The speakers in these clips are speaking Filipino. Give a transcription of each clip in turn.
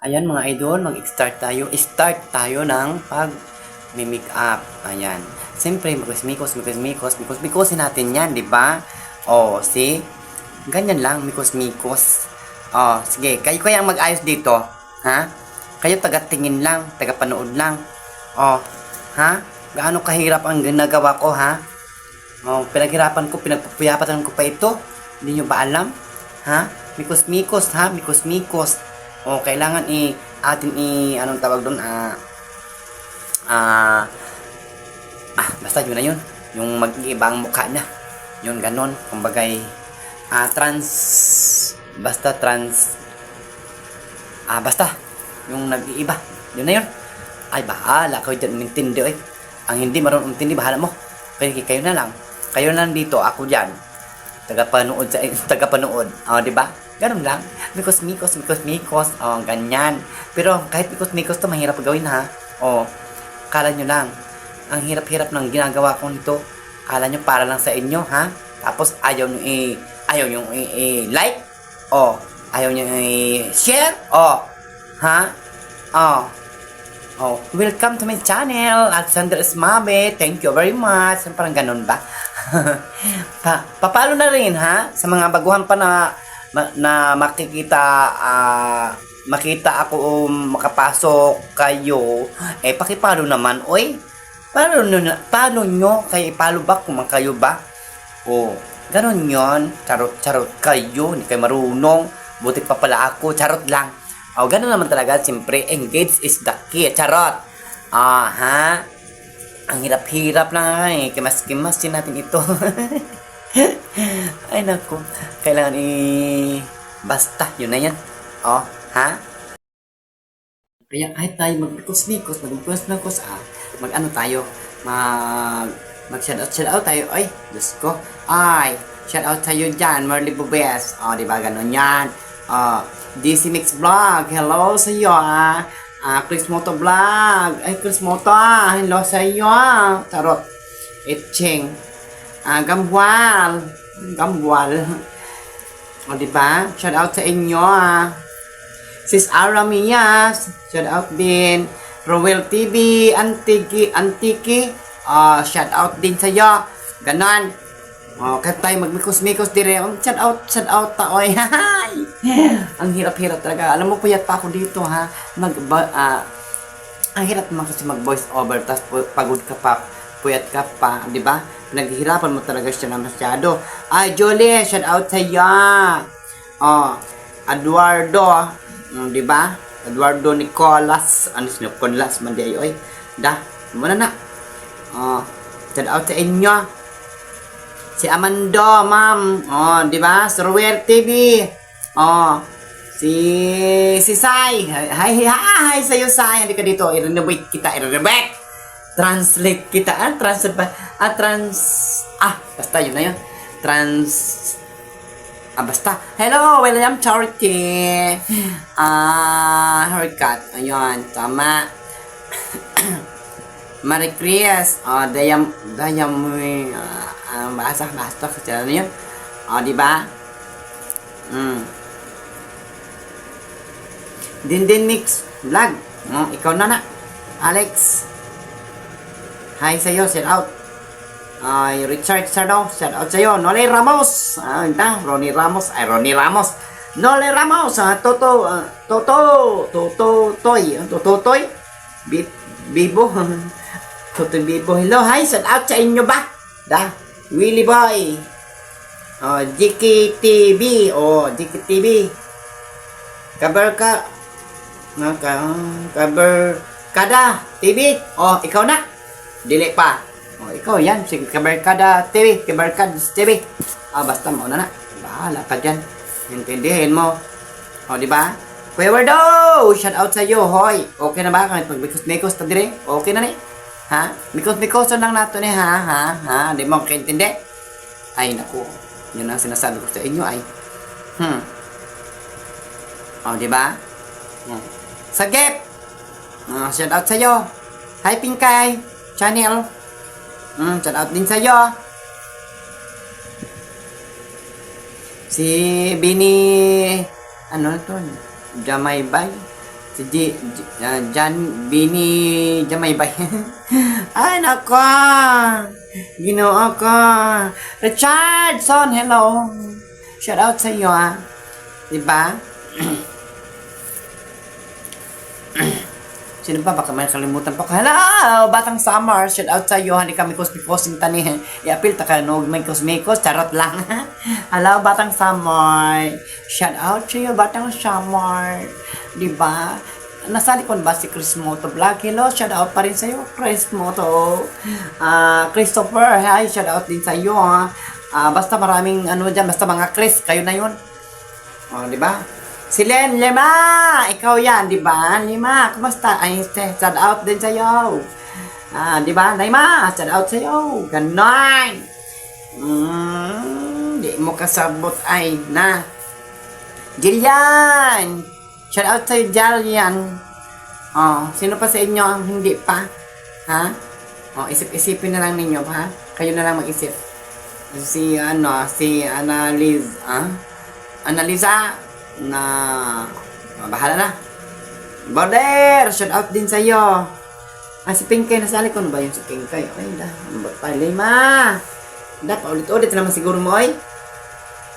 Ayan mga idol, mag-start tayo. Start tayo ng pag make up. Ayan. Siyempre, mikos-mikos, mikos-mikos, mikos-mikosin natin yan, di ba? O, see? Ganyan lang, mikos-mikos. O, sige, kayo kaya ang mag-ayos dito. Ha? Kayo taga-tingin lang, taga-panood lang. O, ha? Gaano kahirap ang ginagawa ko, ha? O, pinaghirapan ko, pinagpapayapatan ko pa ito. Hindi nyo ba alam? Ha? Mikos-mikos, ha? Mikos-mikos. O, kailangan i atin i anong tawag doon ah ah ah basta yun na yun. Yung mag-iiba ang mukha niya. Yun ganon. Kumbagay ah trans basta trans ah basta. Yung nag-iiba. Yun na yun. Ay bahala kayo dyan umintindi eh ang hindi marunong umintindi bahala mo. Pero kayo na lang. Kayo na lang dito ako dyan. Tagapanood sa tagapanood. Oh di ba ganun lang. Mikos mikos mikos mikos. Oh ganyan. Pero kahit mikos mikos to mahirap gawin ha? Oh kala nyo lang. Ang hirap-hirap ng ginagawa ko nito. Kala nyo para lang sa inyo ha? Tapos ayaw nyo i ayaw nyo i, i like oh ayaw nyo i share oh ha? Oh. Oh, welcome to my channel, Alexander Esmabe. Thank you very much. Parang ganun ba? pa, papalo na rin ha? Sa mga baguhan pa na ma- na makikita ah, makita ako um, makapasok kayo eh pakipalo naman. Oy paano nyo, paano nyo kay ipalo ba kung kayo ba? Oh ganon yon charot charot kayo hindi kayo marunong. Buti pa pala ako charot lang. Oh ganon naman talaga siyempre engage is the key charot. Ah ha ang hirap-hirap lang eh. Kimas-kimasin natin ito. Ay naku. Kailangan i... Basta, yun na yan. Oh, ha? Kaya kahit tayo mag-mikos-mikos, mag-mikos-mikos, ah, mag-ano tayo, mag... Mag-shoutout, shoutout tayo. Ay, Diyos ko. Ay, shoutout tayo dyan, Marley Bubes. Oh, di ba, ganun yan. Oh, DC Mix Vlog, hello sa iyo, ah. Ah, Chris Moto Vlog. Ay, Chris Moto, ah. Hello sa iyo, ah. Tarot. Itching. Ah, Gambwal. Gambwal. O, di ba? Shout out sa inyo, ah. Sis Ara Mias. Shout out din. Rowell TV. Antiki. Antiki. Ah, shout out din sa iyo. Ganon. Oh, kahit tayo magmikos-mikos dire. Oh, shout out, shout out ta. Oy. Ang hirap-hirap talaga. Alam mo, puyat pa ako dito, ha. Mag, ba, ah, ang hirap naman kasi mag voice over tapos pagod ka pa puyat ka pa di ba pinaghihirapan mo talaga siya na masyado ay Jolie shout out sa iyo oh Eduardo mm, di ba Eduardo Nicolas ano si Nicolas man di oy da muna na oh shout out sa inyo si Amando ma'am oh di ba Surwer TV oh Si si Sai. Hi, hi, hi sa'yo, Sai. Halika dito. I-renovate kita. I-renovate. Translate kita. Ah, trans... Ah, trans... Ah, basta yun na yun. Trans... Ah, basta. Hello, William Charity. Ah, haircut. Ayun, tama. Marie Chris. Oh, dayam... Dayam... Ah, ah, basta. Kasi ano yun? Oh, di ba? Hmm. Dindin Mix Vlog. Oh, ikaw na na. Alex. Hi sa'yo, shout out. Ay, Richard Sardo, shout out sa'yo. Nole Ramos. Ah, ita, Ronnie Ramos. Ay, Ronnie Ramos. Nole Ramos. Ah, Toto, ah, Toto, Toto, Toy. Ah, Toto, Toy. Bi Bibo. Toto Bibo. Hello, hi, shout out sa inyo ba? Da, Willie Boy. Oh, GKTV. Oh, GKTV. Kabar ka. Nga ka, kabar kada TV. Oh, ikaw na. Dili pa. Oh, ikaw yan. Si kabar kada TV. Kabar kada TV. Ah, basta mo na na. Bahala ka dyan. Intindihin mo. Oh, di ba? Kuya Wardo! Shout out sa iyo, hoy. Okay na ba? Kahit magmikos-mikos ta dire? Okay na ni? Ha? Mikos-mikos lang nato ni, ha? Ha? Ha? Di mo kaintindi? Ay, naku. Yun ang sinasabi ko sa inyo, ay. Hmm. Oh, di ba? Hmm. Sagip! Uh, shout out sa'yo. Hi, Pinkay. Channel. Mm, shout out din sa'yo. Si Bini... Ano to? Jamaybay? Si G, G, ah, Jan, Bini, Jamaybay. Ay, nako! Ginoo ko! Richardson, hello! Shout out sa iyo, ah. Diba? Sino ba? Baka may kalimutan pa ko. Hello! Batang Summer! Shout out sa iyo. Hindi kami kusmikos yung tani. I-appeal ta ka no. May kusmikos. Charot lang. Hello, Batang Summer! Shout out sa iyo, Batang Summer! Diba? Nasa likod ba si Chris Moto Vlog? Hello, shout out pa rin sa iyo, Chris Moto. Ah, Christopher, hi, shout out din sa iyo, ha. Ah, basta maraming ano diyan, basta mga Chris, kayo na 'yon. Oh, di ba? Si Len Lima! Ikaw yan, di ba? Lima, kumusta? Ay, shout out din sa'yo. Ah, di ba? Lima, shout out sa'yo. Ganon! Mm, di mo kasabot ay na. Jillian! Shout out sa'yo, Jillian. Oh, sino pa sa inyo ang hindi pa? Ha? Oh, isip-isipin na lang ninyo, ha? Kayo na lang mag-isip. Si, ano, si Annaliz, ah? Annaliza, na ah, bahala na. Border! Shout out din sa'yo. Ah, si Pinkay, nasali ko na ba yun si Pinkay? Okay, da. Ano ba pa? Lima! Da, paulit-ulit naman siguro mo, ay.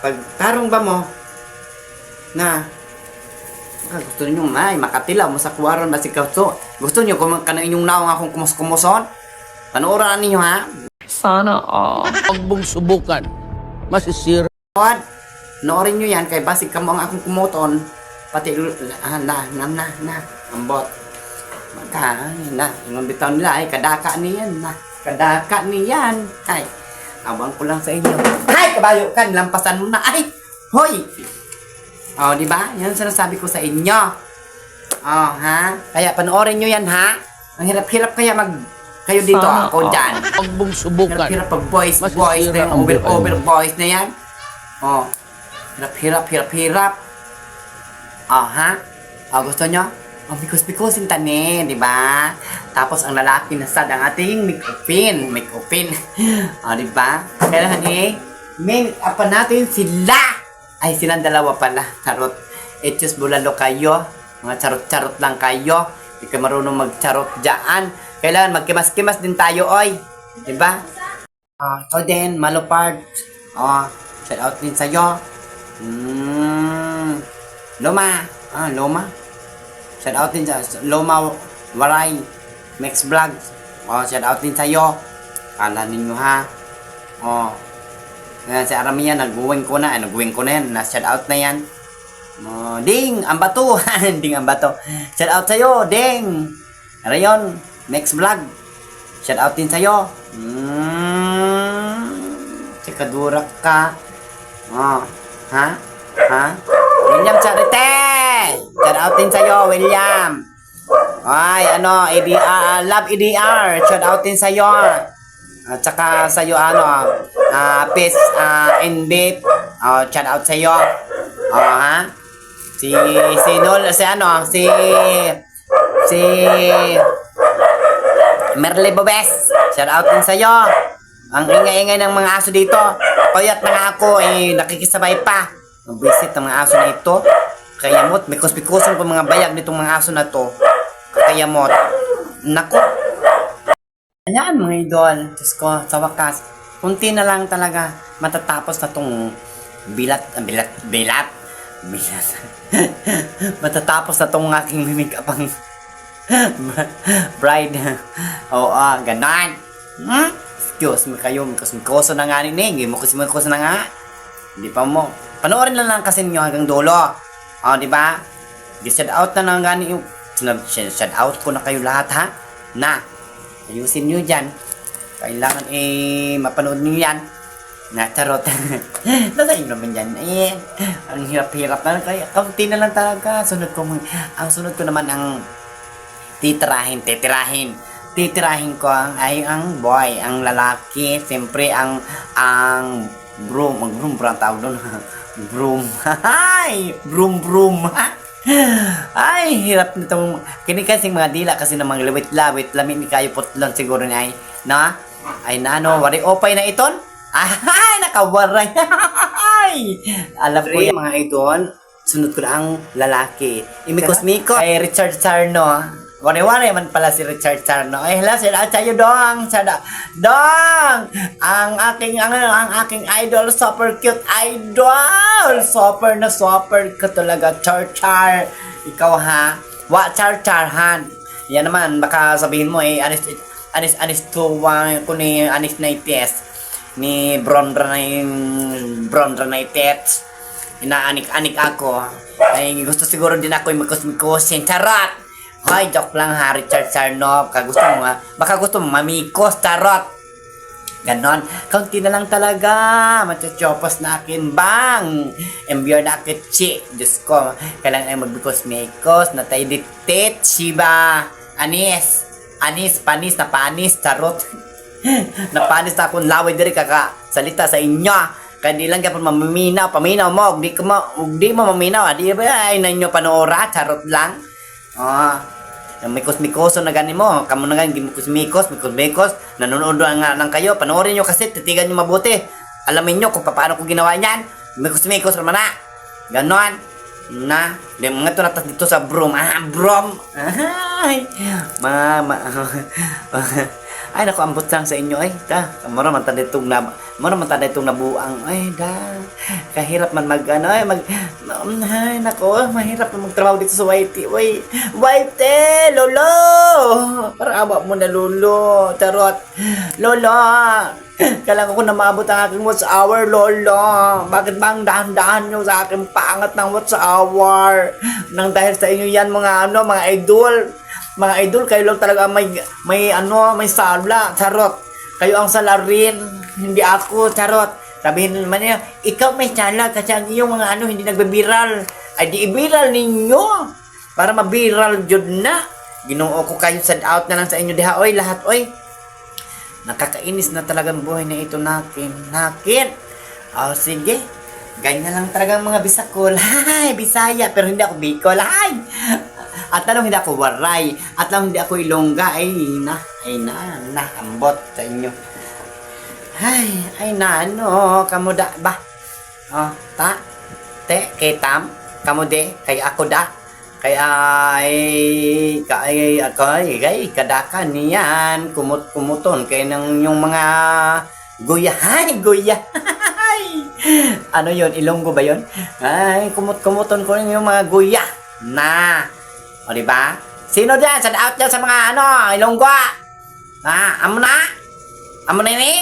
Pag tarong ba mo, na, ah, gusto niyo ay makatilaw mo sa kuwaron ba si Kauso? Gusto niyo kung kanang inyong naong akong kumus-kumuson? Panooran ninyo ha? Sana all. Huwag mong subukan. Masisira. What? Noorin nyo yan kay basig ka mo ang akong kumuton. Pati ah, na, na, na, na, ambot. Maka, na, ingon bitaw nila ay kadaka niyan na. Kadaka niyan. Ay, abang ko lang sa inyo. Ay, kabayo ka, lampasan mo na. Ay, hoy! Oh, di ba? Yan sinasabi ko sa inyo. Oh, ha? Kaya panoorin nyo yan, ha? Ang hirap-hirap kaya mag kayo dito, Sana ako dyan. Huwag mong subukan. Hirap-hirap pag Masisira voice na yung ang over, buhay over mo. voice na yan. Oh. Hirap-hirap, hirap-hirap. Oh, ha? Oh, gusto nyo? Oh, because-because yung tani, di ba? Tapos ang lalaki na sad ang ating make-upin. Make-upin. oh, di ba? Kailangan eh, make up natin sila. Ay, silang dalawa pala. Charot. Etos bulalo kayo. Mga charot-charot lang kayo. Hindi ka marunong mag-charot dyan. Kailangan magkimas-kimas din tayo, oy. Di ba? Ah, uh, din, Malupard. Oh, shout out din sa'yo. Mm, Loma. Ah, Loma. Shout out din sa Loma Waray. Max Vlogs. Oh, shout out din sa'yo. Kala ninyo ha. Oh. Ngayon, si Aramiya, nag-uwing ko na. Ay, nag-uwing ko na yan. Na-shout out na yan. Oh, ding! Ang bato! ding ang bato. Shout out sa'yo, ding! Rayon, next vlog. Shout out din sa'yo. Mm, Sikadurak ka. Oh, ha? Ha? William Charite! Shout out din sa'yo, William. Ay, ano, EDR, love EDR. Shout out din sa'yo. At saka sa'yo, ano, ah, peace, ah, and beat. Oh, shout out sa'yo. Oh, ha? Si, si Nol, si ano, si, si, Merle Bobes. Shout out din sa'yo. Ang ingay-ingay ng mga aso dito. Payat na nga ako, eh, nakikisabay pa. Ang visit ng mga aso na ito. Kayamot, may kuspikusan ko mga bayag nitong mga aso na to. Kayamot. Nako. Ayan mga idol. Diyos ko, sa wakas. Kunti na lang talaga matatapos na tong bilat, ah, bilat, bilat. Bilat. matatapos na tong aking mimik apang bride. Oo, ah, ganon. Hmm? Excuse me kayo, mikus-mikuso na nga rin eh. Hindi mo kus-mikuso na nga. Hindi pa mo. Panoorin lang lang kasi ninyo hanggang dulo. O, di ba? Shout out na lang gani yung shout out ko na kayo lahat ha. Na, ayusin nyo dyan. Kailangan eh, mapanood nyo yan. Na, charot. Nasa inyo naman yan. Eh, ang hirap-hirap na. Kaya, kaunti na lang talaga. Sunod ko, ang sunod ko naman ang titirahin, titirahin. Titirahin ko ang ay ang boy, ang lalaki, siyempre ang ang broom, ang broom bro ang tawag doon. broom. Ay, broom broom. Ay, hirap nitong kini kasing mga dila kasi ng mga lawit-lawit, lami ni kayo putlon siguro ni ay, na? Ay nano, wari opay na iton? Ay, nakawaray. Ay, alam ko yan mga idol. sunod ko na ang lalaki. Imikos-mikos. Ay, Richard Sarno. Wari-wari man pala si Richard Sarno. Ay, hello, sila at sa'yo, Dong. Sada. Dong! Ang aking, ang, ang aking idol, super cute idol. Super na super ka talaga, char-char. Ikaw, ha? Wa, char-char, Yan naman, baka sabihin mo, eh, anis, anis, anis to, uh, kung ni anis na ites ni Bronra na yung Bronra na ites inaanik-anik ako ay gusto siguro din ako yung mikos-mikosin charot Hoy, joke lang ha, Richard Sarnov. Baka gusto mo nga, baka gusto mo mamikos, charot. Ganon. Kaunti na lang talaga. Machochopos na akin bang. Embyor na akin chi. Diyos ko. Kailangan ay magbikos-mikos. Na tayo ditit. Shiba. Anis. Anis. Panis. Na panis. Charot. na panis na akong laway diri kaka salita sa inyo. Kaya di lang kapag mamaminaw. Paminaw mo. Di, ko ma, di mo maminaw. Di ba ay na inyo panoora. Charot lang. Ah. Mikos-mikoso na gani mo. Kamu na gani, mikos-mikos, mikos-mikos. Nanonood na nga lang kayo. Panoorin nyo kasi, titigan nyo mabuti. Alamin nyo kung paano ko ginawa yan. Mikos-mikos naman na. Ganon. Na. Di mga ito natas dito sa broom. Ah, broom. Ay. Ma, ma. Ay, naku, ambot lang sa inyo. Ay, da. Mara man tada itong na, mara man tada itong nabuang. Ay, da. Kahirap man mag, ano, ay, mag, ay, naku, mahirap man magtrabaho dito sa Whitey. Uy, Whitey, lolo. Parang awa mo na, lolo. Charot. Lolo. Kailangan ko na maabot ang aking watch hour, lolo. Bakit ba ang dahan-dahan nyo sa aking pangat ng watch hour? Nang dahil sa inyo yan, mga ano, mga idol mga idol, kayo lang talaga may, may ano, may sala, charot. Kayo ang salarin, hindi ako, charot. Sabihin naman niya, ikaw may sala kasi ang iyong mga ano hindi nagbe-viral. Ay di i-viral ninyo para ma-viral jud na. Ginoo ko kayo sad out na lang sa inyo diha oy lahat oy. Nakakainis na talagang buhay na ito nakin. Nakin. Oh, sige. Ganyan lang talaga mga Bisakol. Hay, Bisaya. Pero hindi ako Bicol. Hay! At tanong hindi ako Waray. At tanong hindi ako Ilongga. Ay na, ay na, na, ambot sa inyo. Ay, ay na, ano, kamuda ba? Oh, ta, te, kay tam, kamude, kay ako da. Kaya ay, kay ako ay, kay kadakan niyan, kumut kumuton kay nang yung mga guya, hay, guya. ano yon Ilonggo ba yon? Ay, kumut-kumuton ko yung mga guya. Na. O, di ba? Sino dyan? Sa out dyan sa mga ano, Ilonggo? Ah, amo na? Amo na ini?